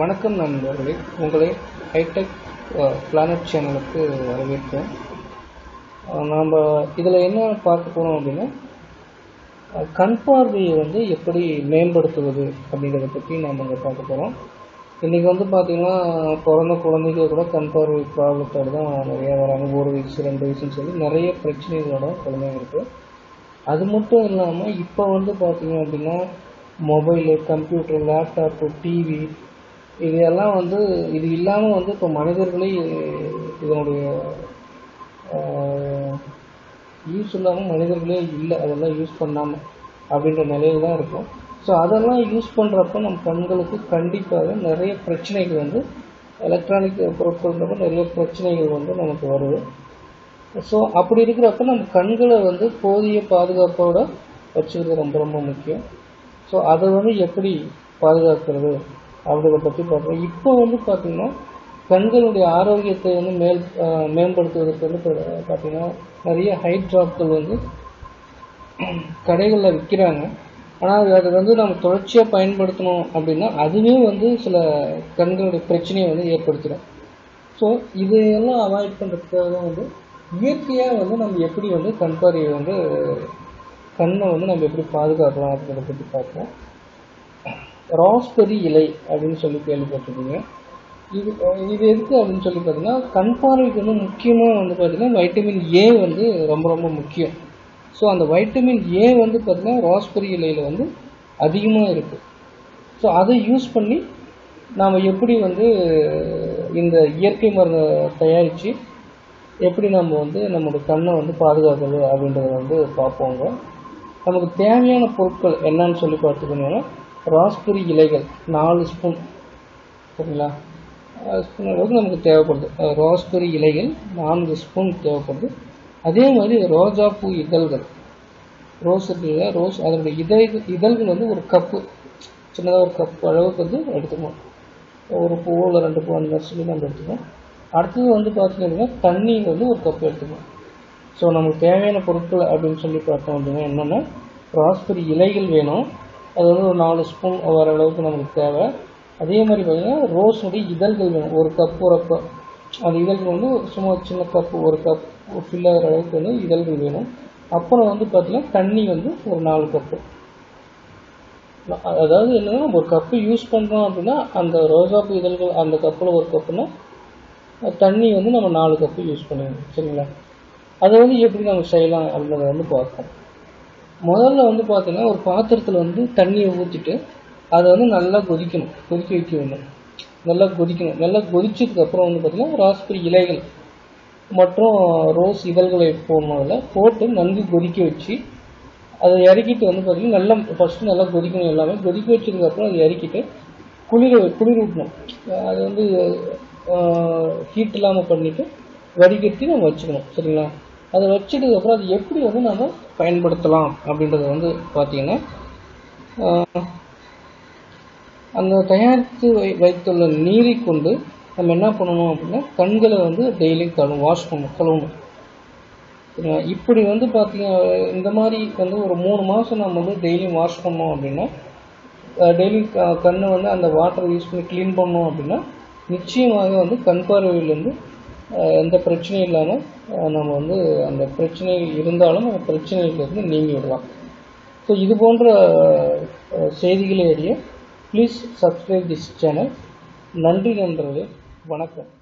வணக்கம் நண்பர்களே. உங்களை ஹைடெக் பிளானட் சேனலுக்கு வரவேற்கிறோம். நாம் இதில் என்ன பார்க்க போகிறோம் அப்படின்னா கண் பார்வையை வந்து எப்படி மேம்படுத்துவது அப்படிங்கிறத பற்றி நாம் இங்கே பார்க்க போகிறோம் இன்றைக்கி வந்து பார்த்திங்கன்னா பிறந்த குழந்தைங்க கூட கண் பார்வை ப்ராப்ளத்தோடு தான் நிறையா வராங்க. ஒரு வயசு ரெண்டு வயசுன்னு சொல்லி நிறைய பிரச்சனைகளோட குழந்தைங்க இருக்குது அது மட்டும் இல்லாமல் இப்போ வந்து பார்த்தீங்க அப்படின்னா மொபைலு கம்ப்யூட்டர் லேப்டாப்பு டிவி இது எல்லாம் வந்து இது இல்லாமல் வந்து இப்போ மனிதர்களே இதனுடைய யூஸ் இல்லாமல் மனிதர்களே இல்லை அதெல்லாம் யூஸ் பண்ணாமல் அப்படின்ற நிலையில் தான் இருக்கும். ஸோ அதெல்லாம் யூஸ் பண்ணுறப்ப நம்ம கண்களுக்கு கண்டிப்பாக நிறைய பிரச்சனைகள் வந்து எலக்ட்ரானிக் பொருட்கள்ன்றப்ப நிறைய பிரச்சனைகள் வந்து நமக்கு வருது. ஸோ அப்படி இருக்கிறப்ப நம்ம கண்களை வந்து போதிய பாதுகாப்போட வச்சுக்கிறது ரொம்ப ரொம்ப முக்கியம். ஸோ அதை வந்து எப்படி பாதுகாக்கிறது? அப்படிங்கிறத பற்றி பார்ப்போம். இப்போ வந்து பார்த்திங்கன்னா கண்களுடைய ஆரோக்கியத்தை வந்து மேல் மேம்படுத்துவதற்கு வந்து இப்போ பார்த்திங்கன்னா நிறைய ஹை ட்ராப்கள் வந்து கடைகளில் விற்கிறாங்க ஆனால் அது வந்து நம்ம தொடர்ச்சியாக பயன்படுத்தணும் அப்படின்னா அதுவே வந்து சில கண்களுடைய பிரச்சனையை வந்து ஏற்படுத்திடும். ஸோ இதையெல்லாம் அவாய்ட் பண்ணுறதுக்காக தான் வந்து இயற்கையாக வந்து நம்ம எப்படி வந்து கண் பார்வையை வந்து கண்ணை வந்து நம்ம எப்படி பாதுகாக்கலாம் அப்படின்றத பற்றி பார்ப்போம். ராஸ்பெரி இலை அப்படின்னு சொல்லி கேள்விப்பட்டிருக்கீங்க. இது இது எதுக்கு அப்படின்னு சொல்லி பார்த்தீங்கன்னா கண் பார்வைக்கு வந்து முக்கியமாக வந்து பார்த்தீங்கன்னா வைட்டமின் ஏ வந்து ரொம்ப ரொம்ப முக்கியம். ஸோ அந்த வைட்டமின் ஏ வந்து பார்த்தீங்கன்னா ராஸ்பெரி இலையில் வந்து அதிகமாக இருக்குது ஸோ அதை யூஸ் பண்ணி நாம் எப்படி வந்து இந்த இயற்கை மருந்தை தயாரித்து எப்படி நம்ம வந்து நம்மளோட கண்ணை வந்து பாதுகாக்கிறது அப்படின்றத வந்து பார்ப்போங்க. நமக்கு தேவையான பொருட்கள் என்னன்னு சொல்லி பார்த்துக்கணும்னா ராஸ்பெரி இலைகள் நாலு ஸ்பூன் சரிங்களா? ஸ்பூன் அளவுக்கு நமக்கு தேவைப்படுது. ராஸ்பெரி இலைகள் நான்கு ஸ்பூன் தேவைப்படுது. அதே மாதிரி ரோஜா பூ இதழ்கள். ரோஸ் இருக்குல்ல ரோஸ் அதனுடைய இதழ் இதழ்கள் வந்து ஒரு கப்பு சின்னதாக ஒரு கப் அளவுக்கு வந்து எடுத்துக்கணும். ஒரு பூவில் இல்லை ரெண்டு பூ அந்த மாதிரி சொல்லி நம்ம எடுத்துக்கணும். அடுத்தது வந்து பார்த்தீங்க அப்படின்னா தண்ணி வந்து ஒரு கப் எடுத்துக்கணும். ஸோ நமக்கு தேவையான பொருட்கள் அப்படின்னு சொல்லி பார்த்தோம் அப்படின்னா என்னென்னா ராஸ்பெரி இலைகள் வேணும். அது வந்து ஒரு நாலு ஸ்பூன் வர அளவுக்கு நமக்கு தேவை. அதே மாதிரி பார்த்தீங்கன்னா ரோஸுடைய இதழ்கள் வேணும். ஒரு கப் ஒரு கப் அந்த இதழ்கள் வந்து சும்மா சின்ன கப்பு ஒரு கப் ஃபில் ஆகிற அளவுக்கு வந்து இதழ்கள் வேணும். அப்புறம் வந்து பார்த்திங்கன்னா தண்ணி வந்து ஒரு நாலு கப்பு அதாவது என்னன்னா நம்ம ஒரு கப்பு யூஸ் பண்ணுறோம் அப்படின்னா அந்த ரோஜாப்பூ இதழ்கள் அந்த கப்பில் ஒரு கப்புனா தண்ணி வந்து நம்ம நாலு கப்பு யூஸ் பண்ணுவோம் சரிங்களா? அதை வந்து எப்படி நம்ம செய்யலாம் அப்படின்றத வந்து பார்ப்போம். முதல்ல வந்து பார்த்தீங்கன்னா ஒரு பாத்திரத்தில் வந்து தண்ணியை ஊற்றிட்டு அதை வந்து நல்லா கொதிக்கணும். கொதிக்க வைக்க நல்லா கொதிக்கணும். நல்லா கொதிச்சதுக்கப்புறம் வந்து பார்த்திங்கன்னா ராஸ்பெரி இலைகள் மற்றும் ரோஸ் இதழ்களை போடணும் போட்டு நன்கு கொதிக்க வச்சு அதை இறக்கிட்டு வந்து பார்த்திங்கன்னா நல்லா ஃபஸ்ட்டு நல்லா கொதிக்கணும் எல்லாமே. கொதிக்க வச்சதுக்கப்புறம் அதை இறக்கிட்டு குளிர குளிர் ஊட்டணும். அது வந்து ஹீட் இல்லாமல் பண்ணிவிட்டு வடிகட்டி நம்ம வச்சுக்கணும். சரிங்களா? அதை வச்சதுக்கப்புறம் அது எப்படி வந்து நம்ம பயன்படுத்தலாம் அப்படின்றத வந்து பார்த்திங்கன்னா அந்த தயாரித்து வை வைத்துள்ள நீரை கொண்டு நம்ம என்ன பண்ணணும் அப்படின்னா கண்களை வந்து டெய்லி கழுவும் வாஷ் பண்ணணும் கழுவணும். இப்படி வந்து பார்த்தீங்க இந்த மாதிரி வந்து ஒரு மூணு மாதம் நம்ம வந்து டெய்லியும் வாஷ் பண்ணோம் அப்படின்னா டெய்லி கண்ணை வந்து அந்த வாட்டர் யூஸ் பண்ணி க்ளீன் பண்ணோம் அப்படின்னா நிச்சயமாக வந்து கண் பார்வையிலேருந்து எந்த பிரச்சனையும் இல்லாமல் நம்ம வந்து அந்த பிரச்சனை இருந்தாலும் அந்த பிரச்சனையிலேருந்து நீங்கி விடலாம். ஸோ இது போன்ற செய்திகளை அறிய ப்ளீஸ் சப்ஸ்கிரைப் திஸ் சேனல் நன்றி நண்பர்களே. வணக்கம்.